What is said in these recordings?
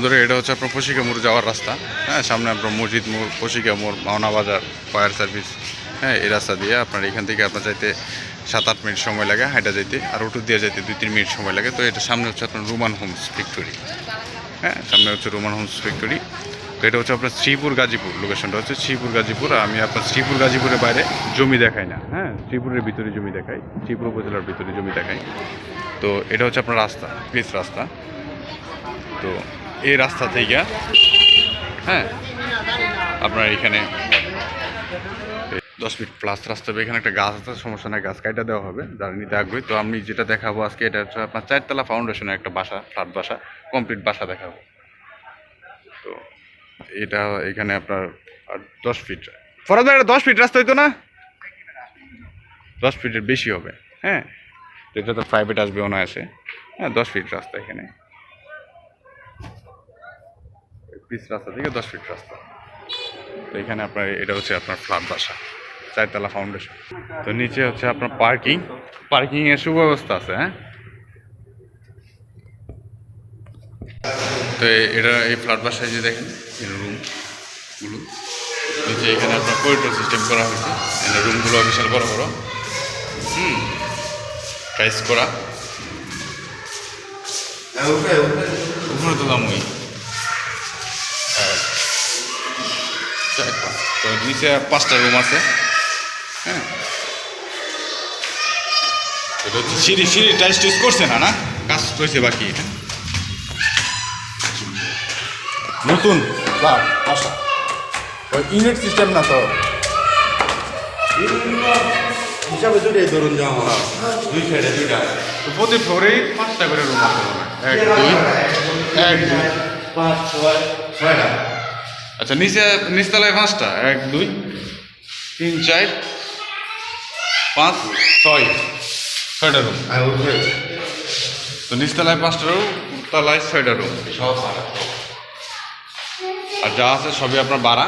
বন্ধুরা, এটা হচ্ছে আপনার পশিকা মোড় যাওয়ার রাস্তা। হ্যাঁ সামনে আপনার মসজিদ মোড়, পশিকা মোড়, মাওনা বাজার, ফায়ার সার্ভিস। হ্যাঁ এই রাস্তা দিয়ে আপনার এখান থেকে আপনার যাইতে সাত আট মিনিট সময় লাগে হাইটা যাইতে, আর ওটু দিয়ে যাইতে দুই তিন মিনিট সময় লাগে। তো এটা সামনে হচ্ছে আপনার রোমান হোমস ফ্যাক্টরি হ্যাঁ সামনে হচ্ছে রোমান হোমস ফ্যাক্টরি তো এটা হচ্ছে আপনার শ্রীপুর, গাজীপুর। লোকেশনটা হচ্ছে শ্রীপুর, গাজীপুর। আমি আপনার শ্রীপুর, গাজীপুরের বাইরে জমি দেখাই না। হ্যাঁ শ্রীপুরের ভিতরে জমি দেখাই, শ্রীপুর উপজেলার ভিতরে জমি দেখাই। তো এটা হচ্ছে আপনার রাস্তা পিস রাস্তা। তো এই রাস্তা থেকে। হ্যাঁ আপনার এখানে দশ ফিট প্লাস রাস্তা হবে। এখানে একটা গাছ আছে, সমস্যা নাই, গাছ কাটা দেওয়া হবে, যারা নিতে আগ্রহী। তো আমি যেটা দেখাবো আজকে, এটা হচ্ছে আপনার চারতলা ফাউন্ডেশনের একটা বাসা ফ্ল্যাট বাসা কমপ্লিট বাসা দেখাবো। তো এটা এখানে আপনার দশ ফিট ফরাদ ভাই, এটা দশ ফিট রাস্তা হইতো না? দশ ফিটের বেশি হবে। হ্যাঁ এটা তো প্রাইভেট আসবে ওনা অনায়াসে। হ্যাঁ দশ ফিট রাস্তা এখানে। পিস রাস্তা থেকে দশ ফিট রাস্তা। তো এখানে আপনার এটা হচ্ছে আপনার ফ্ল্যাট বাসা চারতলা ফাউন্ডেশন তো নিচে হচ্ছে আপনার পার্কিং পার্কিং এর সুব্যবস্থা আছে হ্যাঁ? তো এটা এই ফ্ল্যাট বাসায় যে দেখেন রুমগুলো নিচে এখানে আপনার করিডোর সিস্টেম করা হয়েছে। এখানে রুমগুলো বিশাল বড় বড়। হুম টাইস করা। উপরে তো দামই। চারটা। তো নিচে পাঁচটা রুম আছে হ্যাঁ? সিঁড়ি সিঁড়ি টাইস টাইস করছে না না? কাজ করছে বাকি হ্যাঁ? নতুন ওই ইউনিট সিস্টেম না তো? হিসাবে দুটাই ধরুন যাওয়া দুই সাইডে দুইটা। তো প্রতি ফ্লোরেই পাঁচটা করে রুম আছে। এক, দুই এক, দুই, পাঁচ, ছয়, ছয়টা। আচ্ছা নিচে নিচতলায় পাঁচটা। এক দুই তিন চার পাঁচ ছয় ছয়টা রুম উপরে তো নিচতলায় পাঁচটা রুম তলায় ছয়টা রুম সব আর যা আছে সবই আপনার বাড়া।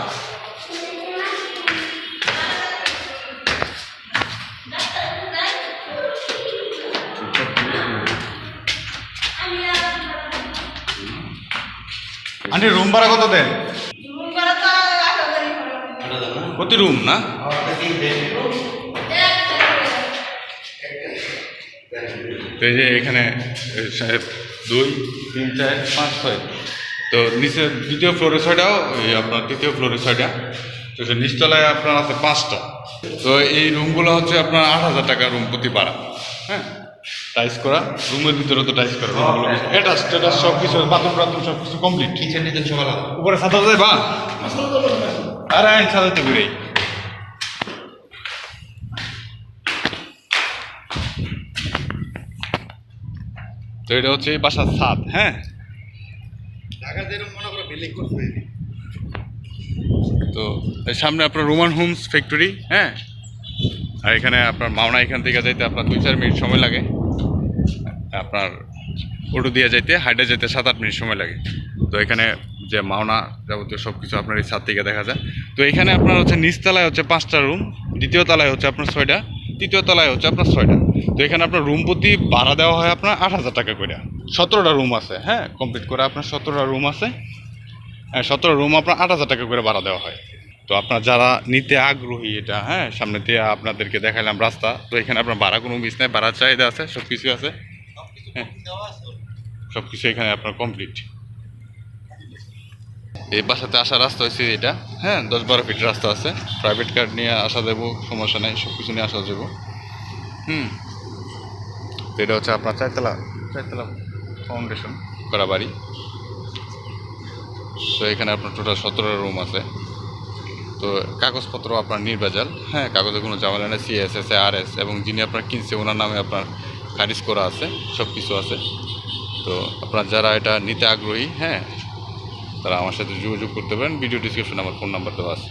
আন্টি রুম ভাড়া কত দেন? প্রতি রুম না? তো এই যে এখানে সাহেব দুই তিন চার পাঁচ ছয়। তো নিচে দ্বিতীয় ফ্লোরে ছয়টাও এই আপনার তৃতীয় ফ্লোরে ছয়টা তো সে নিচতলায় আপনার আছে পাঁচটা। তো এই রুমগুলো হচ্ছে আপনার আট হাজার টাকা রুম প্রতি ভাড়া হ্যাঁ? টাইস করা রুমের ভিতরে তো টাইস করা রুমগুলো এটা স্টেটাস সব কিছু বাথরুম টাথরুম সব কিছু কমপ্লিট কিচেন টিচেন সকাল উপরে সাদা যায় বা আরে আইন সাদাতে ঘুরেই তো এটা হচ্ছে এই বাসার ছাদ হ্যাঁ? তো সামনে আপনার রোমান হোমস ফ্যাক্টরি হ্যাঁ? আর এখানে আপনার মাওনা এখান থেকে যাইতে আপনার দুই চার মিনিট সময় লাগে। আপনার অটো দিয়ে যাইতে হাইডে যেতে সাত আট মিনিট সময় লাগে। তো এখানে যে মাওনা যাবতীয় সব কিছু আপনার এই ছাদ থেকে দেখা যায়। তো এখানে আপনার হচ্ছে নিচতলায় হচ্ছে পাঁচটা রুম দ্বিতীয় তলায় হচ্ছে আপনার ছয়টা, তৃতীয় তলায় হচ্ছে আপনার ছয়টা। তো এখানে আপনার রুম প্রতি ভাড়া দেওয়া হয় আপনার আট হাজার টাকা করে। সতেরোটা রুম আছে হ্যাঁ? কমপ্লিট করে আপনার সতেরোটা রুম আছে। হ্যাঁ সতেরো রুম আপনার আট হাজার টাকা করে ভাড়া দেওয়া হয়। তো আপনার যারা নিতে আগ্রহী এটা হ্যাঁ সামনে দিয়ে আপনাদেরকে দেখালাম রাস্তা, তো এখানে আপনার ভাড়া কোনো মিস নাই ভাড়া চাহিদা আছে সব কিছু আছে। হ্যাঁ সব কিছু এখানে আপনার কমপ্লিট এই বাসাতে আসার রাস্তা হচ্ছে এটা হ্যাঁ দশ বারো ফিট রাস্তা আছে। প্রাইভেট কার নিয়ে আসা দেবো সমস্যা নেই সব কিছু নিয়ে আসা যাব হুম। তো এটা হচ্ছে আপনার চারতলা চারতলা ফাউন্ডেশন করা বাড়ি তো এখানে আপনার টোটাল সতেরো রুম আছে। তো কাগজপত্র আপনার নির্বাচাল হ্যাঁ কাগজে কোনো ঝামেলা নেই সিএসএস আর এস এবং যিনি আপনার কিনছে, ওনার নামে আপনার খারিজ করা আছে সব কিছু আছে। তো আপনার যারা এটা নিতে আগ্রহী হ্যাঁ তারা আমার সাথে যোগাযোগ করতে পারেন। ভিডিও ডিসক্রিপশনে আমার ফোন নাম্বার দেওয়া আছে।